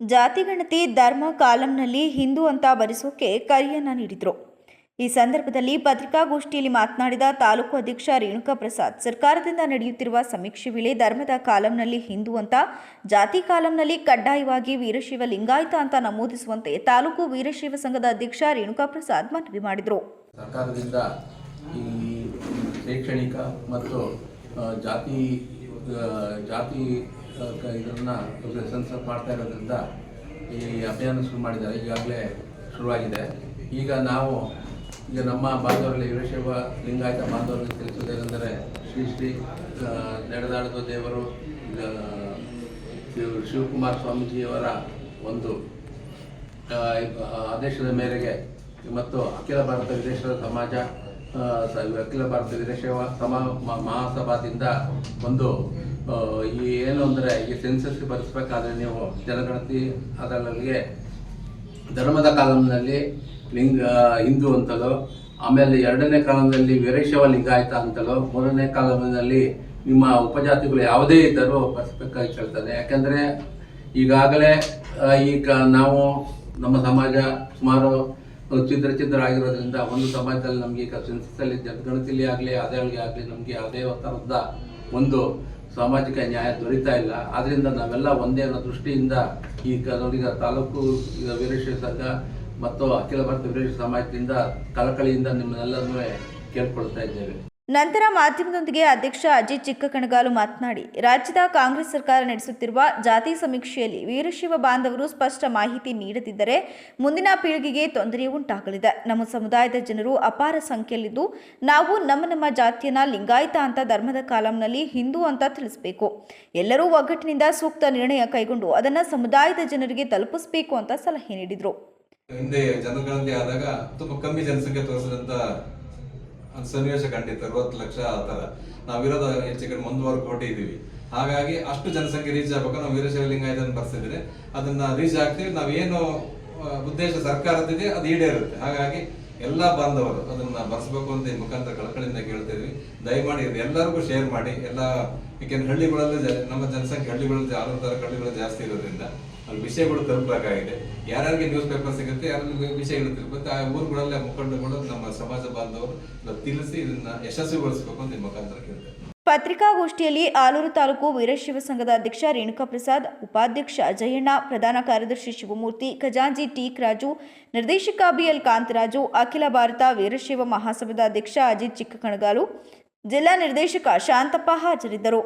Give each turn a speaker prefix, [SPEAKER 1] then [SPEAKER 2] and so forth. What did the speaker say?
[SPEAKER 1] ಜಾತಿಗಣತಿ ಧರ್ಮ, ಕಾಲಂನಲ್ಲಿ ಹಿಂದೂ ಅಂತ ಬರೆಸೋಕೆ ಕರೆಯನ್ನ ನೀಡಿದರು. ಈ ಸಂದರ್ಭದಲ್ಲಿ ಪತ್ರಿಕಾಗೋಷ್ಠಿಯಲ್ಲಿ ಮಾತನಾಡಿದ ತಾಲೂಕು ಅಧ್ಯಕ್ಷ ರೇಣುಕಾ ಪ್ರಸಾದ್ ಸರ್ಕಾರದಿಂದ ನಡೆಯುತ್ತಿರುವ ಸಮೀಕ್ಷೆ ವೇಳೆ ಧರ್ಮದ ಕಾಲಂನಲ್ಲಿ ಹಿಂದೂ ಅಂತ, ಜಾತಿ ಕಾಲಂನಲ್ಲಿ ಕಡ್ಡಾಯವಾಗಿ ವೀರಶೈವ ಲಿಂಗಾಯತ ಅಂತ ನಮೂದಿಸುವಂತೆ ತಾಲೂಕು ವೀರಶೈವ ಸಂಘದ ಅಧ್ಯಕ್ಷ ರೇಣುಕಾ ಪ್ರಸಾದ್ ಮನವಿ ಮಾಡಿದರು.
[SPEAKER 2] ಸರ್ಕಾರದಿಂದ ಶೈಕ್ಷಣಿಕ ಮತ್ತು ಜಾತಿ ಜಾತಿ ಇದನ್ನು ಸೆನ್ಸಸ್ ಮಾಡ್ತಾ ಇರೋದ್ರಿಂದ ಈ ಅಭಿಯಾನ ಶುರು ಮಾಡಿದ್ದಾರೆ. ಈಗಾಗಲೇ ಶುರುವಾಗಿದೆ. ಈಗ ನಾವು, ಈಗ ನಮ್ಮ ಬಾಂಧವರಲ್ಲಿ ವೀರಶೈವ ಲಿಂಗಾಯತ ಬಾಂಧವರಲ್ಲಿ ತಿಳಿಸೋದೇನೆಂದರೆ ಶ್ರೀ ಶ್ರೀ ನಡೆದಾಡಿದ ದೇವರು ಶಿವಕುಮಾರ್ ಶಿವ- ಶಿವಕುಮಾರ ಸ್ವಾಮೀಜಿಯವರ ಒಂದು ಆದೇಶದ ಮೇರೆಗೆ ಮತ್ತು ಅಖಿಲ ಭಾರತ ವೀರಶೈವ ಸಮಾಜ ಅಖಿಲ ಭಾರತ ವೀರಶೈವ ಸಮ, ಮಹಾಸಭಾದಿಂದ ಒಂದು ಈ ಏನು ಅಂದರೆ ಈ ಸೆನ್ಸಸ್ ಬರೆಸ್ಬೇಕಾದ್ರೆ ನೀವು ಜನಗಣತಿ ಅದರಲ್ಲಿಗೆ ಧರ್ಮದ ಕಾಲಂನಲ್ಲಿ ಲಿಂಗ, ಹಿಂದೂ ಅಂತಲೋ, ಆಮೇಲೆ ಎರಡನೇ ಕಾಲಂನಲ್ಲಿ ವೀರಶೈವ ಲಿಂಗಾಯತ ಅಂತಲೋ, ಮೂರನೇ ಕಾಲಂನಲ್ಲಿ ನಿಮ್ಮ ಉಪಜಾತಿಗಳು ಯಾವುದೇ ಇದ್ದರೂ ಬರ್ಸ್ಬೇಕಾಗಿ ಕೇಳ್ತಾರೆ ಯಾಕೆಂದರೆ ಈಗಾಗಲೇ ಈಗ ನಾವು ನಮ್ಮ ಸಮಾಜ ಸುಮಾರು ಚಿತ್ರ ಚಿತ್ರ ಆಗಿರೋದ್ರಿಂದ ಒಂದು ಸಮಾಜದಲ್ಲಿ ನಮಗೆ ಈಗ ಸೆನ್ಸಸ್ಸಲ್ಲಿ ಜನಗಣತಿಲಿ ಆಗಲಿ ಅದೇ ಆಗಲಿ ನಮಗೆ ಯಾವುದೇ ಥರದ ಒಂದು ಸಾಮಾಜಿಕ ನ್ಯಾಯ ದೊರೀತಾ ಇಲ್ಲ. ಆದ್ರಿಂದ ನಾವೆಲ್ಲ ಒಂದೇ ಅನ್ನೋ ದೃಷ್ಟಿಯಿಂದ ಈ ನೋಡಿದ ತಾಲೂಕು ವೀರೇಶ್ವರ ಸಂಘ ಮತ್ತು ಅಖಿಲ ಭಾರತ ವೀರೇಶ್ವರ ಸಮಾಜದಿಂದ ಕಳಕಳಿಯಿಂದ ನಿಮ್ಮನ್ನೆಲ್ಲರನ್ನೂ ಕೇಳ್ಕೊಳ್ತಾ ಇದ್ದೇವೆ.
[SPEAKER 1] ನಂತರ ಮಾಧ್ಯಮದೊಂದಿಗೆ ಅಧ್ಯಕ್ಷ ಅಜಿತ್ ಚಿಕ್ಕಕಣಗಾಲು ಮಾತನಾಡಿ, ರಾಜ್ಯದ ಕಾಂಗ್ರೆಸ್ ಸರ್ಕಾರ ನಡೆಸುತ್ತಿರುವ ಜಾತಿ ಸಮೀಕ್ಷೆಯಲ್ಲಿ ವೀರಶಿವ ಬಾಂಧವರು ಸ್ಪಷ್ಟ ಮಾಹಿತಿ ನೀಡದಿದ್ದರೆ ಮುಂದಿನ ಪೀಳಿಗೆಗೆ ತೊಂದರೆ ಉಂಟಾಗಲಿದೆ. ನಮ್ಮ ಸಮುದಾಯದ ಜನರು ಅಪಾರ ಸಂಖ್ಯೆಯಲ್ಲಿದ್ದು, ನಾವು ನಮ್ಮ ನಮ್ಮ ಜಾತಿಯನ್ನ ಲಿಂಗಾಯತ ಅಂತ ಧರ್ಮದ ಕಾಲಂನಲ್ಲಿ ಹಿಂದೂ ಅಂತ ತಿಳಿಸಬೇಕು. ಎಲ್ಲರೂ ಒಗ್ಗಟ್ಟಿನಿಂದ ಸೂಕ್ತ ನಿರ್ಣಯ ಕೈಗೊಂಡು ಅದನ್ನು ಸಮುದಾಯದ ಜನರಿಗೆ ತಲುಪಿಸಬೇಕು ಅಂತ ಸಲಹೆ ನೀಡಿದರು.
[SPEAKER 3] ಹಿಂದೆ ಜನಗಣತಿ ಆದಾಗ ತುಂಬಾ ಕಮ್ಮಿ ಜನಸಂಖ್ಯೆ ತೋರಿಸಿದಂತ ಸನ್ನಿವೇಶ ಕಂಡಿತ್ತು, ಅರವತ್ತು ಲಕ್ಷ ಆ ತರ ನಾವಿರೋದು ಹೆಚ್ಚು ಕಡಿಮೆ ಒಂದೂವರೆ ಕೋಟಿ ಇದೀವಿ ಹಾಗಾಗಿ ಅಷ್ಟು ಜನಸಂಖ್ಯೆ ರೀಚ್ ಆಗ್ಬೇಕು. ನಾವು ವೀರಶೈವ ಲಿಂಗಾಯತನ ಬರ್ಸಿದ್ರೆ ಅದನ್ನ ರೀಚ್ ಆಗ್ತೀವಿ. ನಾವೇನು ಉದ್ದೇಶ ಸರ್ಕಾರದಿದೆ ಅದು ಈಡೇರುತ್ತೆ. ಹಾಗಾಗಿ ಎಲ್ಲಾ ಬಾಂಧವರು ಅದನ್ನ ಬರ್ಸ್ಬೇಕು ಅಂತ ಮುಖಾಂತರ ಕಳಕಳಿಯಿಂದ ಕೇಳ್ತೇವೆ ದಯಮಾಡಿ ಎಲ್ಲರಿಗೂ ಶೇರ್ ಮಾಡಿ. ಎಲ್ಲ ಯಾಕೆಂದ್ರೆ ಹಳ್ಳಿಗಳಲ್ಲಿ ನಮ್ಮ ಜನಸಂಖ್ಯೆ ಹಳ್ಳಿಗಳಲ್ಲಿ ಆರೋಗ್ಯ ಹಳ್ಳಿಗಳು ಜಾಸ್ತಿ ಇರೋದ್ರಿಂದ ಅಲ್ಲಿ ವಿಷಯಗಳು ತಲುಪಬೇಕಾಗಿದೆ ಯಾರ್ಯಾರಿಗೆ ನ್ಯೂಸ್ ಪೇಪರ್ ಸಿಗುತ್ತೆ ಯಾರಿಗೆ ವಿಷಯಗಳು ತಿರುಗುತ್ತೆ, ಆ ಊರುಗಳಲ್ಲಿ ಮುಖಂಡಗಳು ನಮ್ಮ ಸಮಾಜ ಬಾಂಧವರು ತಿಳಿಸಿ ಇದನ್ನ ಯಶಸ್ವಿಗೊಳಿಸಬೇಕು ಅಂತ ಈ ಮುಖಾಂತರ ಕೇಳ್ತೇವೆ
[SPEAKER 1] ಪತ್ರಿಕಾಗೋಷ್ಠಿಯಲ್ಲಿ ಆಲೂರು ತಾಲೂಕು ವೀರಶಿವ ಸಂಘದ ಅಧ್ಯಕ್ಷ ರೇಣುಕಾ ಪ್ರಸಾದ್, ಉಪಾಧ್ಯಕ್ಷ ಅಜಯಣ್ಣ, ಪ್ರಧಾನ ಕಾರ್ಯದರ್ಶಿ ಶಿವಮೂರ್ತಿ ಖಜಾಂಜಿ ಟೀಕ್ ರಾಜು, ನಿರ್ದೇಶಕ ಬಿಎಲ್ ಕಾಂತರಾಜು, ಅಖಿಲ ಭಾರತ ವೀರಶಿವ ಮಹಾಸಭಾದ ಅಧ್ಯಕ್ಷ ಅಜಿತ್ ಚಿಕ್ಕಕಣಗಾಲು, ಜಿಲ್ಲಾ ನಿರ್ದೇಶಕ ಶಾಂತಪ್ಪ ಹಾಜರಿದ್ದರು.